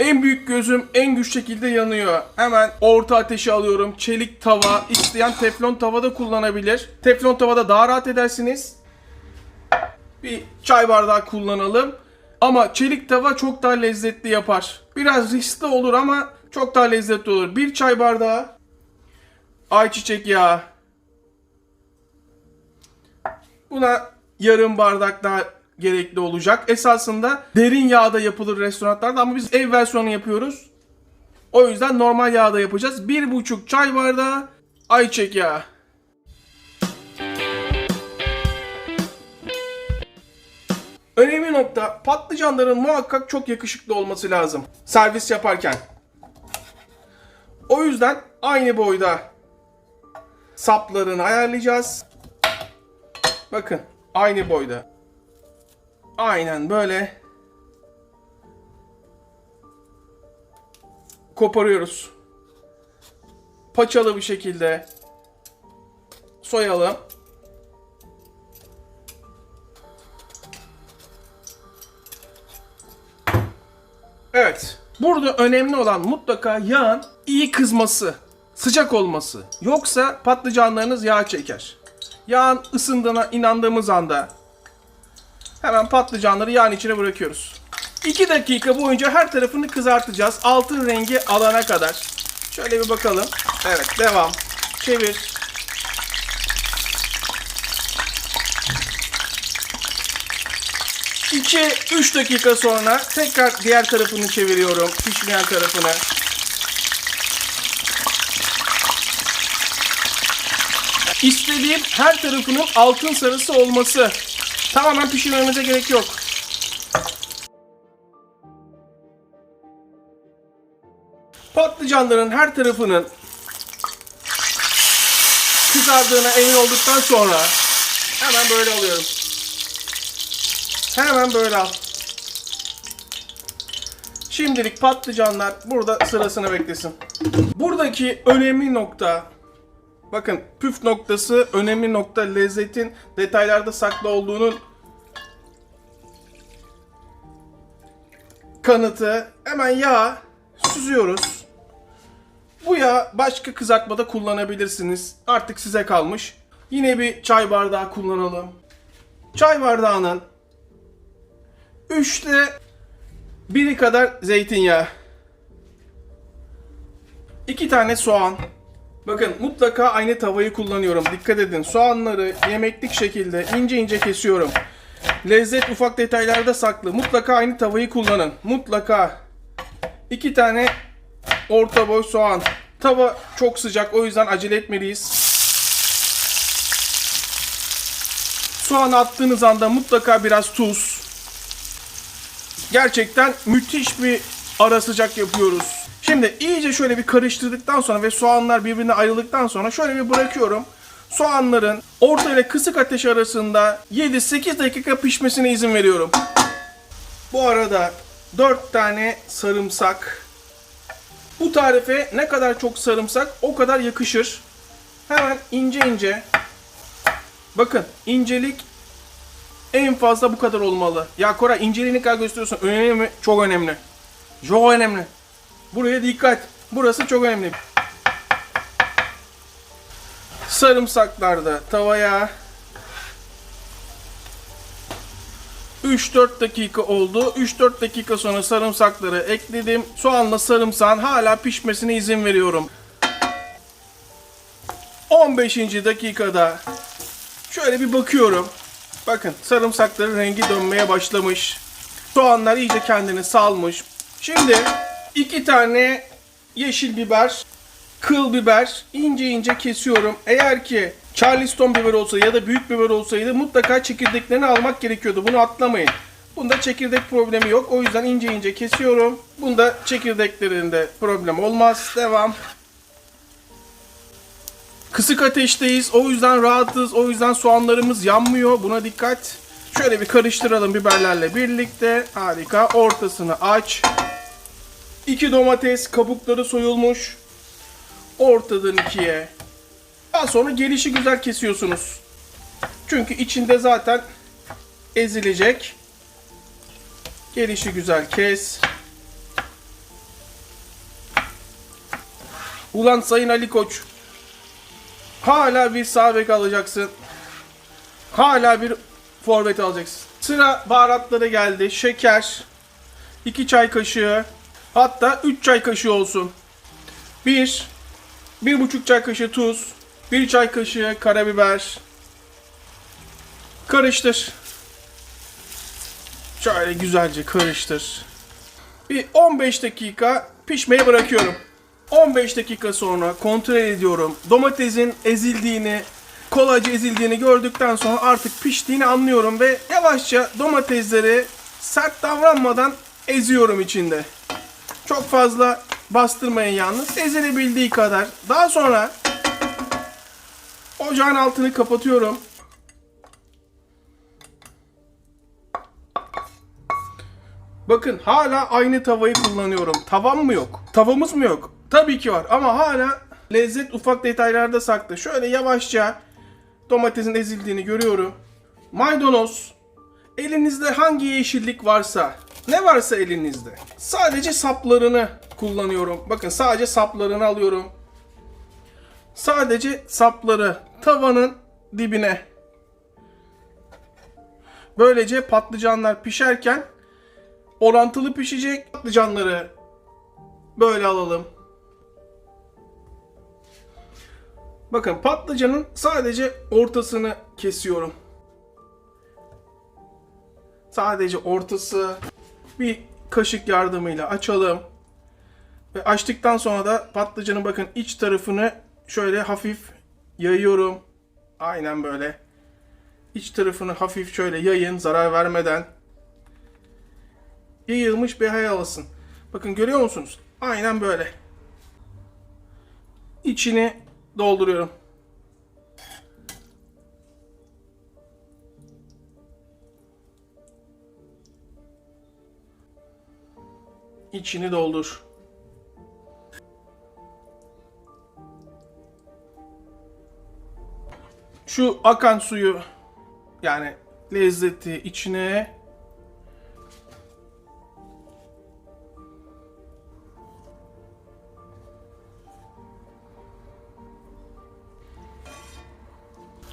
En büyük gözüm en güç şekilde yanıyor. Hemen orta ateşi alıyorum. Çelik tava. isteyen teflon tavada kullanabilir. Teflon tavada daha rahat edersiniz. Bir çay bardağı kullanalım. Ama çelik tava çok daha lezzetli yapar. Biraz riskli olur ama çok daha lezzetli olur. Bir çay bardağı ayçiçek yağı. Buna yarım bardak daha gerekli olacak. Esasında derin yağda yapılır restoranlarda ama biz ev versiyonu yapıyoruz. O yüzden normal yağda yapacağız. Bir buçuk çay bardağı ayçiçek yağı. Önemli nokta patlıcanların muhakkak çok yakışıklı olması lazım. Servis yaparken. O yüzden aynı boyda saplarını ayarlayacağız. Bakın aynı boyda. Aynen böyle koparıyoruz. Paçalı bir şekilde soyalım. Evet. Burada önemli olan mutlaka yağın iyi kızması, sıcak olması. Yoksa patlıcanlarınız yağ çeker. Yağın ısındığına inandığımız anda hemen patlıcanları yağın içine bırakıyoruz. 2 dakika boyunca her tarafını kızartacağız. Altın rengi alana kadar. Şöyle bir bakalım. Evet devam. Çevir. İki, üç dakika sonra tekrar diğer tarafını çeviriyorum. Pişmeyen tarafını. İstediğim her tarafının altın sarısı olması. Tamamen pişirmemize gerek yok. Patlıcanların her tarafının kızardığına emin olduktan sonra hemen böyle alıyorum. Hemen böyle al. Şimdilik patlıcanlar burada sırasını beklesin. Buradaki önemli nokta bakın püf noktası önemli nokta lezzetin detaylarda saklı olduğunun kanıtı hemen yağ süzüyoruz. Bu yağ başka kızartmada kullanabilirsiniz. Artık size kalmış. Yine bir çay bardağı kullanalım. Çay bardağının Üçte biri kadar zeytinyağı. iki tane soğan. Bakın mutlaka aynı tavayı kullanıyorum. Dikkat edin. Soğanları yemeklik şekilde ince ince kesiyorum. Lezzet ufak detaylarda saklı. Mutlaka aynı tavayı kullanın. Mutlaka. iki tane orta boy soğan. Tava çok sıcak o yüzden acele etmeliyiz. Soğan attığınız anda mutlaka biraz tuz. Gerçekten müthiş bir ara sıcak yapıyoruz. Şimdi iyice şöyle bir karıştırdıktan sonra ve soğanlar birbirine ayrıldıktan sonra şöyle bir bırakıyorum. Soğanların orta ile kısık ateş arasında 7-8 dakika pişmesine izin veriyorum. Bu arada 4 tane sarımsak. Bu tarife ne kadar çok sarımsak o kadar yakışır. Hemen ince ince. Bakın incelik en fazla bu kadar olmalı. Ya Koray inceliğini kadar gösteriyorsun? Önemli mi? Çok önemli. Çok önemli. Buraya dikkat. Burası çok önemli. Sarımsaklar da tavaya 3-4 dakika oldu. 3-4 dakika sonra sarımsakları ekledim. Soğanla sarımsağın hala pişmesine izin veriyorum. 15. dakikada şöyle bir bakıyorum. Bakın sarımsakların rengi dönmeye başlamış. Soğanlar iyice kendini salmış. Şimdi iki tane yeşil biber, kıl biber ince ince kesiyorum. Eğer ki Charleston biber olsa ya da büyük biber olsaydı mutlaka çekirdeklerini almak gerekiyordu. Bunu atlamayın. Bunda çekirdek problemi yok. O yüzden ince ince kesiyorum. Bunda çekirdeklerinde problem olmaz. Devam. Kısık ateşteyiz. O yüzden rahatız. O yüzden soğanlarımız yanmıyor. Buna dikkat. Şöyle bir karıştıralım biberlerle birlikte. Harika. Ortasını aç. İki domates kabukları soyulmuş. Ortadan ikiye. Daha sonra gelişi güzel kesiyorsunuz. Çünkü içinde zaten ezilecek. Gelişi güzel kes. Ulan Sayın Ali Koç. Hala bir sağ bek alacaksın. Hala bir forvet alacaksın. Sıra baharatlara geldi. Şeker. 2 çay kaşığı. Hatta 3 çay kaşığı olsun. 1 bir buçuk çay kaşığı tuz. 1 çay kaşığı karabiber. Karıştır. Şöyle güzelce karıştır. Bir 15 dakika pişmeye bırakıyorum. 15 dakika sonra kontrol ediyorum. Domatesin ezildiğini, kolayca ezildiğini gördükten sonra artık piştiğini anlıyorum ve yavaşça domatesleri sert davranmadan eziyorum içinde. Çok fazla bastırmayın yalnız. Ezilebildiği kadar. Daha sonra ocağın altını kapatıyorum. Bakın hala aynı tavayı kullanıyorum. Tavam mı yok? Tavamız mı yok? Tabii ki var ama hala lezzet ufak detaylarda saklı. Şöyle yavaşça domatesin ezildiğini görüyorum. Maydanoz. Elinizde hangi yeşillik varsa, ne varsa elinizde. Sadece saplarını kullanıyorum. Bakın sadece saplarını alıyorum. Sadece sapları tavanın dibine. Böylece patlıcanlar pişerken orantılı pişecek. Patlıcanları böyle alalım. Bakın patlıcanın sadece ortasını kesiyorum. Sadece ortası bir kaşık yardımıyla açalım. Ve açtıktan sonra da patlıcanın bakın iç tarafını şöyle hafif yayıyorum. Aynen böyle. İç tarafını hafif şöyle yayın zarar vermeden. Yayılmış bir hayal alsın. Bakın görüyor musunuz? Aynen böyle. İçini dolduruyorum. İçini doldur. Şu akan suyu yani lezzeti içine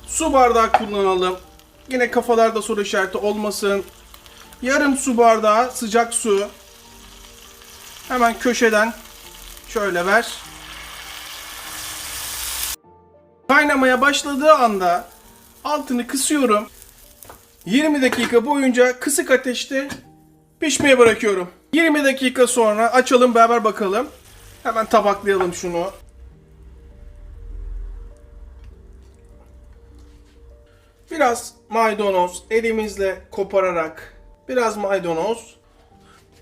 su bardağı kullanalım. Yine kafalarda soru işareti olmasın. Yarım su bardağı sıcak su. Hemen köşeden şöyle ver. Kaynamaya başladığı anda altını kısıyorum. 20 dakika boyunca kısık ateşte pişmeye bırakıyorum. 20 dakika sonra açalım beraber bakalım. Hemen tabaklayalım şunu. Biraz maydanoz elimizle kopararak biraz maydanoz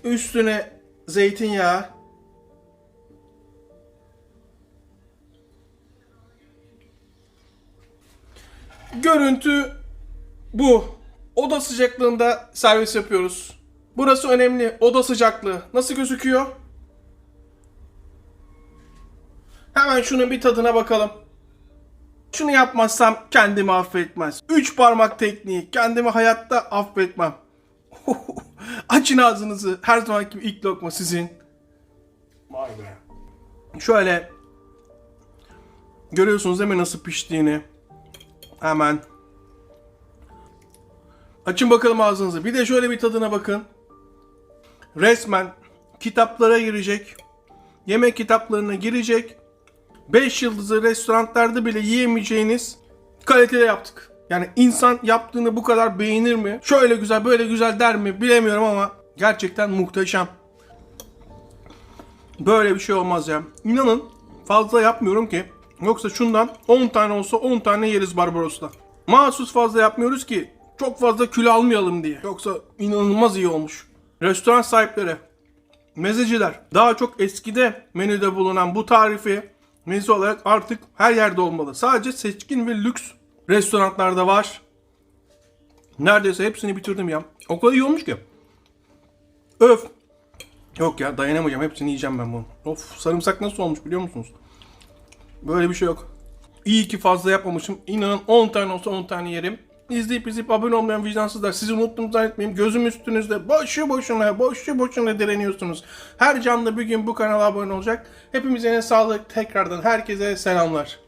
üstüne zeytinyağı Görüntü bu. Oda sıcaklığında servis yapıyoruz. Burası önemli. Oda sıcaklığı. Nasıl gözüküyor? Hemen şunun bir tadına bakalım. Şunu yapmazsam kendimi affetmez. Üç parmak tekniği. Kendimi hayatta affetmem. Açın ağzınızı. Her zamanki gibi ilk lokma sizin. Vay be. Şöyle görüyorsunuz değil mi nasıl piştiğini? Hemen. Açın bakalım ağzınızı. Bir de şöyle bir tadına bakın. Resmen kitaplara girecek. Yemek kitaplarına girecek. 5 yıldızlı restoranlarda bile yiyemeyeceğiniz kalitede yaptık. Yani insan yaptığını bu kadar beğenir mi? Şöyle güzel böyle güzel der mi bilemiyorum ama gerçekten muhteşem. Böyle bir şey olmaz ya. İnanın fazla yapmıyorum ki. Yoksa şundan 10 tane olsa 10 tane yeriz Barbaros'ta. Mahsus fazla yapmıyoruz ki çok fazla kilo almayalım diye. Yoksa inanılmaz iyi olmuş. Restoran sahipleri, mezeciler daha çok eskide menüde bulunan bu tarifi meze olarak artık her yerde olmalı. Sadece seçkin ve lüks restoranlarda var. Neredeyse hepsini bitirdim ya. O kadar iyi olmuş ki. Öf. Yok ya dayanamayacağım. Hepsini yiyeceğim ben bunu. Of sarımsak nasıl olmuş biliyor musunuz? Böyle bir şey yok. İyi ki fazla yapmamışım. İnanın 10 tane olsa 10 tane yerim. izleyip izleyip abone olmayan vicdansızlar sizi unuttum zannetmeyin. Gözüm üstünüzde boşu boşuna boşu boşuna direniyorsunuz. Her canlı bir gün bu kanala abone olacak. Hepimize sağlık. Tekrardan herkese selamlar.